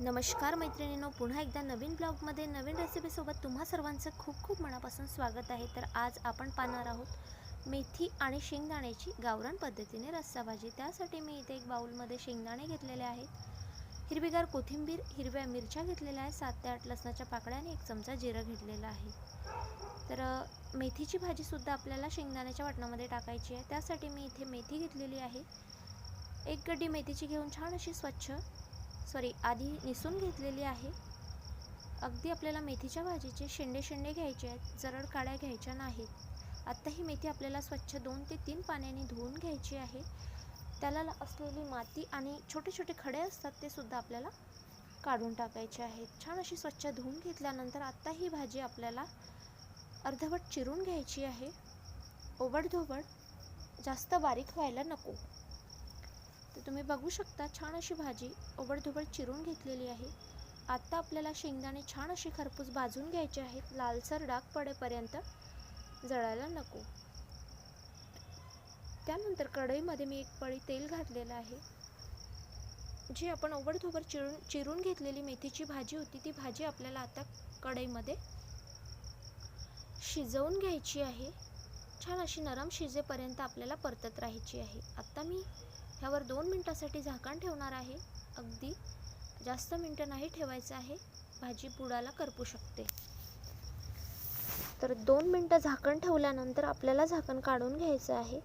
नमस्कार मैत्रिणींनो पुन्हा एकदा नवीन ब्लॉगमध्ये नवीन रेसिपीसोबत तुम्हा सर्वांचं खूप खूप मनापासून स्वागत आहे. तर आज आपण पाहणार आहोत मेथी आणि शेंगदाण्याची गावरान पद्धतीने रस्सा भाजी. त्यासाठी मी इथे एक बाऊलमध्ये शेंगदाणे घेतलेले आहेत. हिरवीगार कोथिंबीर हिरव्या मिरच्या घेतलेल्या आहेत. सात ते आठ लसणाच्या पाकळ्या आणि एक चमचा जिरं घेतलेलं आहे. तर मेथीची भाजीसुद्धा आपल्याला शेंगदाण्याच्या वाटणामध्ये टाकायची आहे. त्यासाठी मी इथे मेथी घेतलेली आहे. एक गड्डी मेथीची घेऊन छान अशी स्वच्छ सॉरी आधी निसून घेतलेली आहे. अगदी आपल्याला मेथीच्या भाजीचे शेंडे शेंडे घ्यायचे आहेत जरड काड्या घ्यायच्या नाहीत. आत्ता ही मेथी आपल्याला स्वच्छ दोन ते तीन पाण्याने धुवून घ्यायची आहे. त्याला असलेली माती आणि छोटे छोटे खडे असतात ते सुद्धा आपल्याला काढून टाकायचे आहेत. छान अशी स्वच्छ धुवून घेतल्यानंतर आत्ता ही भाजी आपल्याला अर्धवट चिरून घ्यायची आहे. ओबडधोबड जास्त बारीक व्हायला नको. तर तुम्ही बघू शकता छान अशी भाजी ओबडधोबड चिरून घेतलेली आहे. आत्ता आपल्याला शेंगदाणे छान असे खरपूस भाजून घ्यायचे आहेत. लालसर डाग पडेपर्यंत जळायला नको. त्यानंतर कढईमध्ये मी एक पळी तेल घातलेलं आहे. जी आपण ओबडधोबर चिरून चिरून घेतलेली मेथीची भाजी होती ती भाजी आपल्याला आता कढईमध्ये शिजवून घ्यायची आहे. छान अशी नरम शिजेपर्यंत आपल्याला परतत राहायची आहे. आत्ता मी ह्यावर दोन मिनटासाठी झाकण ठेवणार आहे. अगदी जास्त मिनटं नाही ठेवायचं आहे. भाजी बुडाला करपू शकते. तर दोन मिनटं झाकण ठेवल्यानंतर आपल्याला झाकण काढून घ्यायचं आहे.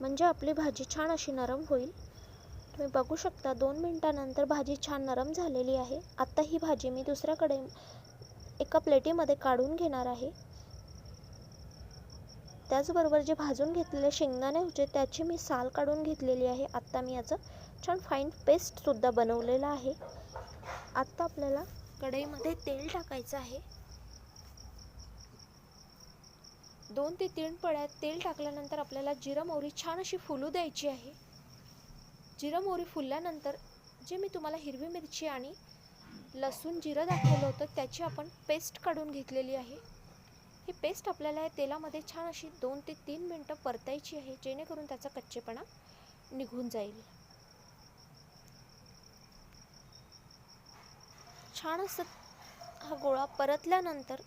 म्हणजे आपली भाजी छान अशी नरम होईल. तुम्ही बघू शकता दोन मिनटानंतर भाजी छान नरम झालेली आहे. आत्ता ही भाजी मी दुसऱ्याकडे एका प्लेटीमध्ये काढून घेणार आहे. त्याचबरोबर जे भाजून घेतलेले शेंगदाणे होते त्याची मी साल काढून घेतलेली आहे. आत्ता मी याचं छान फाईन पेस्टसुद्धा बनवलेलं आहे. आत्ता आपल्याला कढईमध्ये तेल टाकायचं आहे. दोन ते तीन पळ्यात तेल टाकल्यानंतर आपल्याला जिरं मोहरी छान अशी फुलू द्यायची आहे. जिरं मोहरी फुलल्यानंतर जे मी तुम्हाला हिरवी मिरची आणि लसूण जिरं दाखवलं होतं त्याची आपण पेस्ट काढून घेतलेली आहे. ही पेस्ट आपल्याला या तेलामध्ये छान अशी दोन ते तीन मिनटं परतायची आहे जेणेकरून त्याचा कच्चेपणा निघून जाईल. छान असं हा गोळा परतल्यानंतर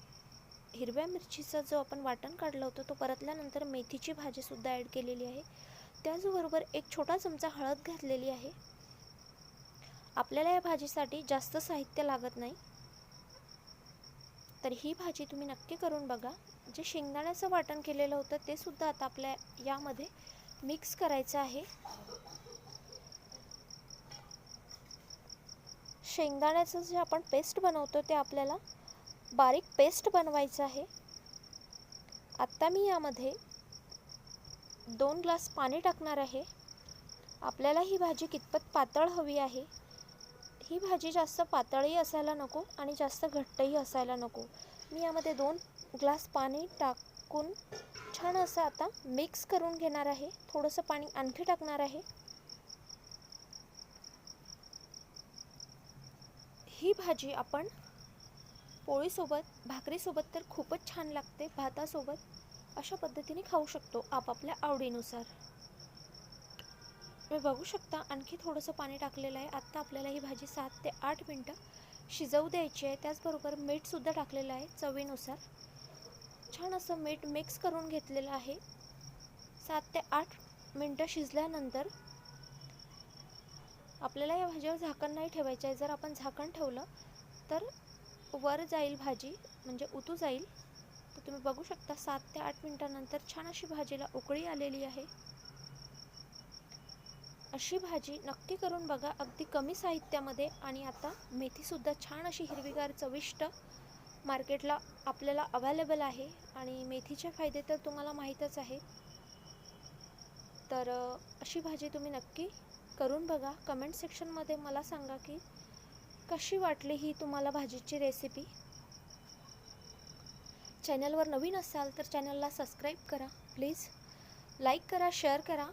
हिरव्या मिरचीचा जो आपण वाटण काढला होता तो परतल्यानंतर मेथीची भाजीसुद्धा ॲड केलेली आहे. त्याचबरोबर एक छोटा चमचा हळद घातलेली आहे. आपल्याला या भाजीसाठी जास्त साहित्य लागत नाही. तर ही भाजी तुम्ही नक्की करून बघा. जे शेंगदाण्याचं वाटण केलेलं होतं ते सुद्धा आता आपल्या यामध्ये मिक्स करायचं आहे. शेंगदाण्याचं जे आपण पेस्ट बनवतो ते आपल्याला बारीक पेस्ट बनवायचं आहे. आत्ता मी यामध्ये दोन ग्लास पाणी टाकणार आहे. आपल्याला ही भाजी कितपत पातळ हवी आहे ही भाजी जास्त पातळही असायला नको आणि जास्त घट्टही असायला नको. मी यामध्ये दोन ग्लास पाणी टाकून छान असं आता मिक्स करून घेणार आहे. थोडंसं पाणी आणखी टाकणार आहे. ही भाजी आपण पोळीसोबत भाकरीसोबत तर खूपच छान लागते भातासोबत अशा पद्धतीने खाऊ शकतो आपापल्या आवडीनुसार. तुम्ही बघू शकता आणखी थोडंसं पाणी टाकलेलं आहे. आत्ता आपल्याला ही भाजी सात ते आठ मिनटं शिजवू द्यायची आहे. त्याचबरोबर मीठसुद्धा टाकलेलं आहे चवीनुसार. छान असं मीठ मिक्स करून घेतलेलं आहे. सात ते आठ मिनटं शिजल्यानंतर आपल्याला या भाजीवर झाकण नाही ठेवायचं आहे. जर आपण झाकण ठेवलं तर वर जाईल भाजी म्हणजे उतू जाईल. तर तुम्ही बघू शकता सात ते आठ मिनटानंतर छान अशी भाजीला उकळी आलेली आहे. अशी भाजी नक्की करून बघा. अगदी कमी साहित्यामध्ये आणि आता मेथीसुद्धा छान अशी हिरवीगार चविष्ट मार्केटला आपल्याला अवेलेबल आहे. आणि मेथीचे फायदे तर तुम्हाला माहीतच आहे. तर अशी भाजी तुम्ही नक्की करून बघा. कमेंट सेक्शनमध्ये मला सांगा की कशी वाटली ही तुम्हाला भाजीची रेसिपी चॅनलवर नवीन असाल तर चॅनलला सबस्क्राईब करा. प्लीज लाईक करा शेअर करा.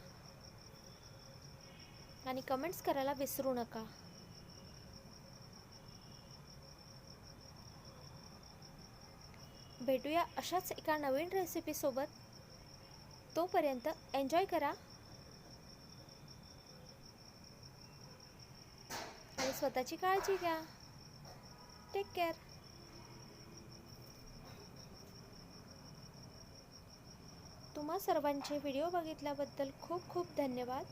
आणि कमेंट्स करायला विसरू नका. भेटूया अशाच एका नवीन रेसिपीसोबत तोपर्यंत एन्जॉय करा. आणि स्वतःची काळजी घ्या. टेक केअर तुम्हा सर्वांचे व्हिडिओ बघितल्याबद्दल खूप खूप धन्यवाद.